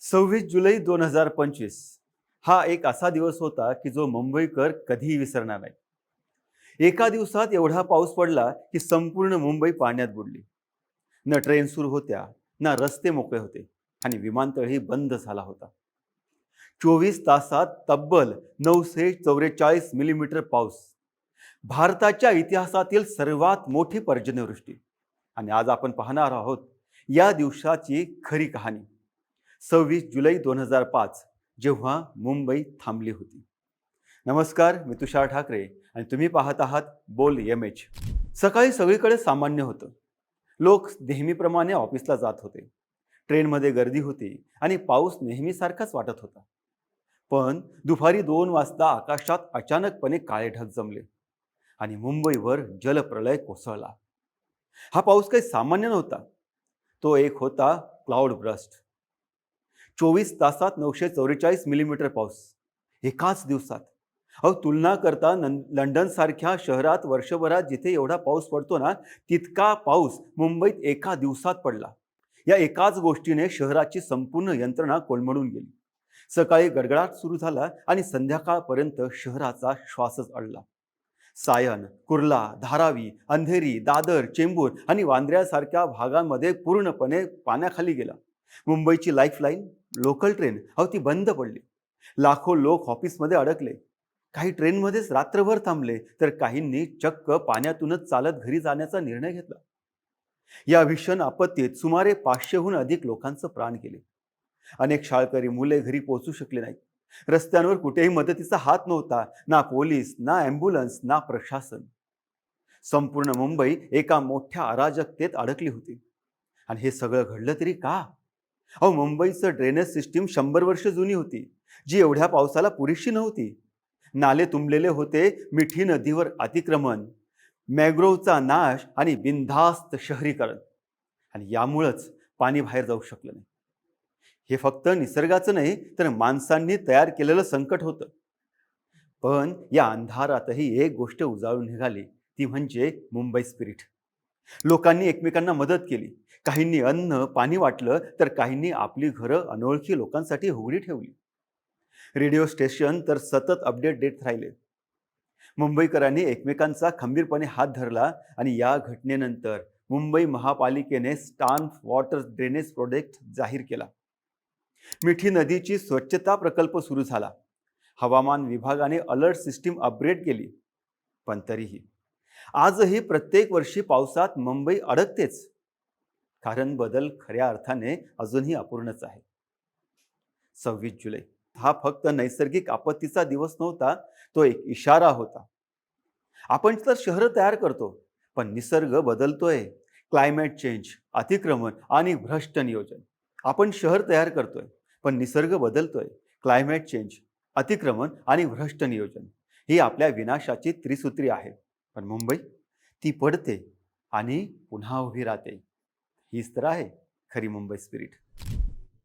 सव्वीस जुलै दोन हजार पंचवीस. हा एक असा दिवस होता की जो मुंबईकर कधीही विसरणार नाही. एका दिवसात एवढा पाऊस पडला की संपूर्ण मुंबई पाण्यात बुडली. न ट्रेन सुरू होत्या ना रस्ते मोकळे होते आणि विमानतळही बंद झाला होता. चोवीस तासात तब्बल नऊशे चौवेचाळीस मिलीमीटर पाऊस. भारताच्या इतिहासातील सर्वात मोठी पर्जन्यवृष्टी. आणि आज आपण पाहणार आहोत या दिवसाची खरी कहाणी. सव्वीस जुलै दोन हजार पाच जेव्हा मुंबई थांबली होती. नमस्कार मी तुषार ठाकरे आणि तुम्ही पाहत आहात बोल एम एच सकाळी सगळीकडे सामान्य होतं. लोक नेहमीप्रमाणे ऑफिसला जात होते. ट्रेनमध्ये गर्दी होती आणि पाऊस नेहमीसारखाच वाटत होता. पण दुपारी दोन वाजता आकाशात अचानकपणे काळे ढग जमले आणि मुंबईवर जलप्रलय कोसळला. हा पाऊस काही सामान्य नव्हता. तो एक होता क्लाउड ब्रस्ट. चोवीस तासात नऊशे चौवेचाळीस मिलीमीटर पाऊस. एकाच दिवसात. अहो तुलना करता नं लंडनसारख्या शहरात वर्षभरात जिथे एवढा पाऊस पडतो ना तितका पाऊस मुंबईत एका दिवसात पडला. या एकाच गोष्टीने शहराची संपूर्ण यंत्रणा कोलमडून गेली. सकाळी गडगडाट सुरू झाला आणि संध्याकाळपर्यंत शहराचा श्वासच अडला. सायन कुर्ला धारावी अंधेरी दादर चेंबूर आणि वांद्र्यासारख्या भागांमध्ये पूर्णपणे पाण्याखाली गेला. मुंबईची लाईफलाईन? Local train. अहो ती बंद पडली. लाखो लोक ऑफिसमध्ये अडकले. काही ट्रेनमध्येच रात्रभर थांबले तर काहींनी चक्क पाण्यातूनच चालत घरी जाण्याचा निर्णय घेतला. या भीषण आपत्तीत सुमारे पाचशेहून अधिक लोकांचं प्राण गेले. अनेक शाळकरी मुले घरी पोहोचू शकले नाहीत. रस्त्यांवर कुठेही मदतीचा हात नव्हता ना पोलीस ना ॲम्ब्युलन्स ना प्रशासन. संपूर्ण मुंबई एका मोठ्या अराजकतेत अडकली होती. आणि हे सगळं घडलं तरी का? अहो मुंबईचं ड्रेनेज सिस्टीम शंभर वर्ष जुनी होती जी एवढ्या पावसाला पुरेशी नव्हती. नाले तुंबलेले होते मिठी नदीवर अतिक्रमण मॅग्रोवचा नाश आणि बिनधास्त शहरीकरण. आणि यामुळंच पाणी बाहेर जाऊ शकलं नाही. हे फक्त निसर्गाचं नाही तर माणसांनी तयार केलेलं संकट होतं. पण या अंधारातही एक गोष्ट उजाळून निघाली ती म्हणजे मुंबई स्पिरिट लोकांनी एकमेकांना मदत केली. काहींनी अन्न पाणी वाटलं तर काहींनी आपली घरं अनोळखी लोकांसाठी उघडी ठेवली. रेडिओ स्टेशन तर सतत अपडेट देत राहिले. मुंबईकरांनी एकमेकांचा खंबीरपणे हात धरला आणि या घटनेनंतर मुंबई महापालिकेने स्टान वॉटर ड्रेनेज प्रोजेक्ट जाहीर केला. मिठी नदीची स्वच्छता प्रकल्प सुरू झाला. हवामान विभागाने अलर्ट सिस्टीम अपग्रेड केली. पण तरीही आजही प्रत्येक वर्षी पावसात मुंबई अडकतेच. कारण बदल खऱ्या अर्थाने अजूनही अपूर्णच आहे. सव्वीस जुलै. हा फक्त नैसर्गिक आपत्तीचा दिवस नव्हता तो एक इशारा होता. आपण तर शहरं तयार करतो पण निसर्ग बदलतोय. क्लायमेट चेंज अतिक्रमण आणि भ्रष्ट नियोजन. आपण शहर तयार करतोय पण निसर्ग बदलतोय. क्लायमेट चेंज अतिक्रमण आणि भ्रष्ट नियोजन. ही आपल्या विनाशाची त्रिसूत्री आहे. पण मुंबई ती पडते आणि पुन्हा उभी राहते. हीच तर आहे खरी मुंबई स्पिरिट